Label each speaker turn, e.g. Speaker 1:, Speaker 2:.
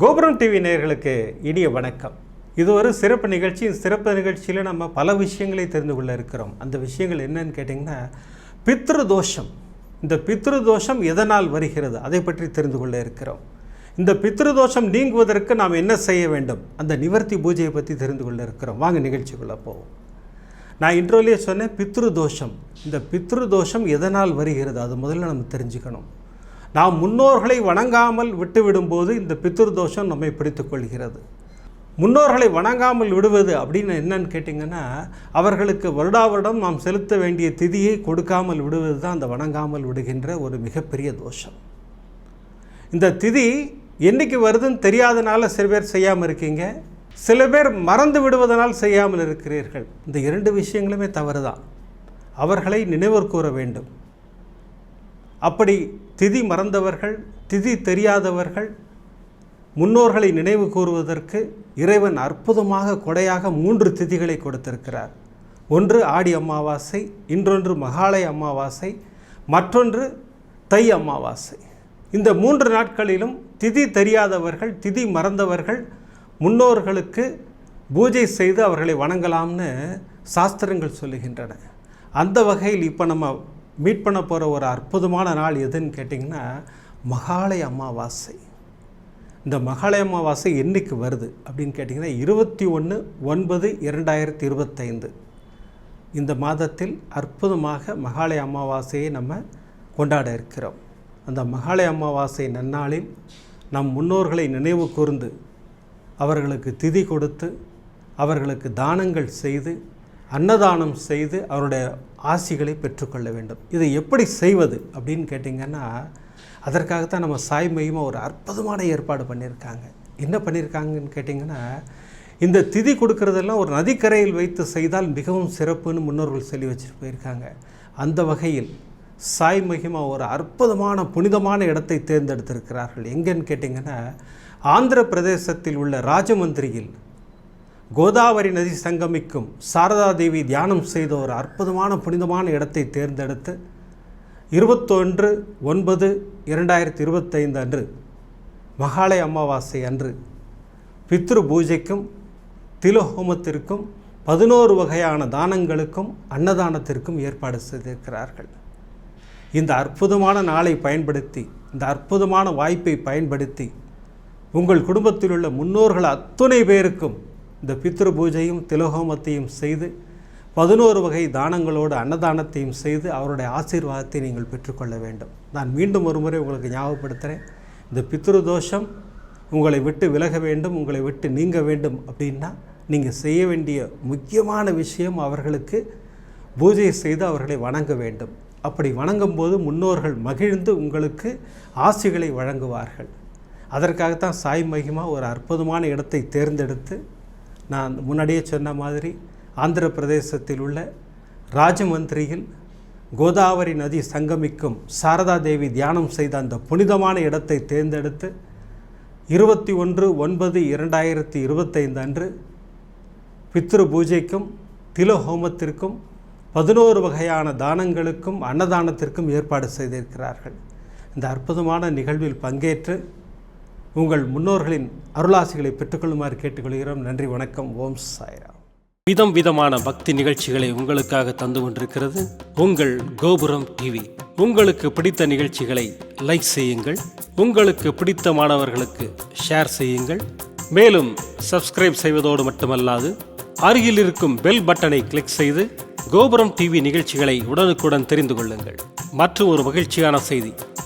Speaker 1: கோபுரம் டிவி நேயர்களுக்கு இனிய வணக்கம். இது ஒரு சிறப்பு நிகழ்ச்சி. இந்த சிறப்பு நிகழ்ச்சியில் நம்ம பல விஷயங்களை தெரிந்து கொள்ள இருக்கிறோம். அந்த விஷயங்கள் என்னன்னு கேட்டிங்கன்னா பித்ரு தோஷம் இந்த பித்ரு தோஷம் எதனால் வருகிறது? அதை பற்றி தெரிந்து கொள்ள இருக்கிறோம். இந்த பித்ரு தோஷம் நீங்குவதற்கு நாம் என்ன செய்ய வேண்டும்? அந்த நிவர்த்தி பூஜையை பற்றி தெரிந்து கொள்ள இருக்கிறோம். வாங்க நிகழ்ச்சிக்குள்ளே போவோம். நான் இன்ட்ரோலேயே சொன்னேன் பித்ரு தோஷம் இந்த பித்ரு தோஷம் எதனால் வருகிறது? அது முதல்ல நம்ம தெரிஞ்சுக்கணும். நாம் முன்னோர்களை வணங்காமல் விட்டுவிடும்போது இந்த பித்ரு தோஷம் நம்மை பிடித்துக்கொள்கிறது முன்னோர்களை வணங்காமல் விடுவது அப்படின்னு என்னன்னு கேட்டிங்கன்னா அவர்களுக்கு வருடா வருடம் நாம் செலுத்த வேண்டிய திதியை கொடுக்காமல் விடுவது தான் அந்த வணங்காமல் விடுகின்ற ஒரு மிகப்பெரிய தோஷம். இந்த திதி என்னைக்கு வருதுன்னு தெரியாதனால சில பேர் செய்யாமல் இருக்கீங்க. சில பேர் மறந்து விடுவதனால் செய்யாமல் இருக்கிறீர்கள். இந்த இரண்டு விஷயங்களுமே தவறு தான் அவர்களை நினைவுகூர வேண்டும். அப்படி திதி மறந்தவர்கள் திதி தெரியாதவர்கள் முன்னோர்களை நினைவு கூறுவதற்கு இறைவன் அற்புதமாக கொடையாக மூன்று திதிகளை கொடுத்திருக்கிறார். ஒன்று ஆடி அமாவாசை இன்றொன்று மகாலய அமாவாசை மற்றொன்று தை அமாவாசை. இந்த மூன்று நாட்களிலும் திதி தெரியாதவர்கள் திதி மறந்தவர்கள் முன்னோர்களுக்கு பூஜை செய்து அவர்களை வணங்கலாம்னு சாஸ்திரங்கள் சொல்லுகின்றன. அந்த வகையில் இப்போ நம்ம மீட் பண்ண போகிற ஒரு அற்புதமான நாள் எதுன்னு கேட்டிங்கன்னா மகாலய அமாவாசை. இந்த மகாலய அமாவாசை என்றைக்கு வருது அப்படின்னு கேட்டிங்கன்னா இருபத்தி ஒன்று ஒன்பது இரண்டாயிரத்தி இருபத்தைந்து. இந்த மாதத்தில் அற்புதமாக மகாலய அமாவாசையை நம்ம கொண்டாட இருக்கிறோம். அந்த மகாலய அமாவாசை நன்னாளில் நம் முன்னோர்களை நினைவு கூர்ந்து அவர்களுக்கு திதி கொடுத்து அவர்களுக்கு தானங்கள் செய்து அன்னதானம் செய்து அவருடைய ஆசிகளை பெற்றுக்கொள்ள வேண்டும். இதை எப்படி செய்வது அப்படின்னு கேட்டிங்கன்னா அதற்காகத்தான் நம்ம சாய் மையமா ஒரு அற்புதமான ஏற்பாடு பண்ணியிருக்காங்க. என்ன பண்ணியிருக்காங்கன்னு கேட்டிங்கன்னா இந்த திதி கொடுக்கறதெல்லாம் ஒரு நதிக்கரையில் வைத்து செய்தால் மிகவும் சிறப்புன்னு முன்னோர்கள் சொல்லி வச்சுட்டு போயிருக்காங்க. அந்த வகையில் சாய் மகிமா ஒரு அற்புதமான புனிதமான இடத்தை தேர்ந்தெடுத்திருக்கிறார்கள். எங்கேன்னு கேட்டிங்கன்னா ஆந்திர பிரதேசத்தில் உள்ள ராஜமந்திரியில் கோதாவரி நதி சங்கமிக்கும் சாரதா தேவி தியானம் செய்த ஒரு அற்புதமான புனிதமான இடத்தை தேர்ந்தெடுத்து இருபத்தொன்று ஒன்பது இரண்டாயிரத்தி இருபத்தைந்து அன்று மகாலய அமாவாசை அன்று பித்ரு பூஜைக்கும் திலஹோமத்திற்கும் பதினோரு வகையான தானங்களுக்கும் அன்னதானத்திற்கும் ஏற்பாடு செய்திருக்கிறார்கள். இந்த அற்புதமான நாளை பயன்படுத்தி இந்த அற்புதமான வாய்ப்பை பயன்படுத்தி உங்கள் குடும்பத்தில் உள்ள முன்னோர்கள் அத்துணை பேருக்கும் இந்த பித்ரு பூஜையும் திலோகோமத்தையும் செய்து பதினோரு வகை தானங்களோடு அன்னதானத்தையும் செய்து அவருடைய ஆசீர்வாதத்தை நீங்கள் பெற்றுக்கொள்ள வேண்டும். நான் மீண்டும் ஒரு முறை உங்களுக்கு ஞாபகப்படுத்துகிறேன் இந்த பித்ரு தோஷம் உங்களை விட்டு விலக வேண்டும் உங்களை விட்டு நீங்க வேண்டும் அப்படின்னா நீங்கள் செய்ய வேண்டிய முக்கியமான விஷயம் அவர்களுக்கு பூஜை செய்து அவர்களை வணங்க வேண்டும். அப்படி வணங்கும்போது முன்னோர்கள் மகிழ்ந்து உங்களுக்கு ஆசிகளை வழங்குவார்கள். அதற்காகத்தான் சாய் மகிமா ஒரு அற்புதமான இடத்தை தேர்ந்தெடுத்து நான் முன்னாடியே சொன்ன மாதிரி ஆந்திர பிரதேசத்தில் உள்ள ராஜமந்திரியில் கோதாவரி நதி சங்கமிக்கும் சாரதா தேவி தியானம் செய்த அந்த புனிதமான இடத்தை தேர்ந்தெடுத்து இருபத்தி ஒன்று ஒன்பது இரண்டாயிரத்தி இருபத்தைந்து அன்று பித்ரு பூஜைக்கும் திலஹோமத்திற்கும் பதினோரு வகையான தானங்களுக்கும் அன்னதானத்திற்கும் ஏற்பாடு செய்திருக்கிறார்கள். இந்த அற்புதமான நிகழ்வில் பங்கேற்று உங்கள் முன்னோர்களின் அருளாசிகளை பெற்றுக்கொள்ளுமாறு கேட்டுக்கொள்கிறோம். நன்றி வணக்கம். ஓம் சாய்ராம். விதம் விதமான பக்தி நிகழ்ச்சிகளை உங்களுக்காக தந்து கொண்டிருக்கிறது உங்கள் கோபுரம் டிவி உங்களுக்கு பிடித்த நிகழ்ச்சிகளை லைக் செய்யுங்கள். உங்களுக்கு பிடித்த மாணவர்களுக்கு ஷேர் செய்யுங்கள். மேலும் சப்ஸ்கிரைப் செய்வதோடு மட்டுமல்லாது அருகில் இருக்கும் பெல் பட்டனை கிளிக் செய்து கோபுரம் டிவி நிகழ்ச்சிகளை உடனுக்குடன் தெரிந்து கொள்ளுங்கள். மற்றும் ஒரு மகிழ்ச்சியான செய்தி.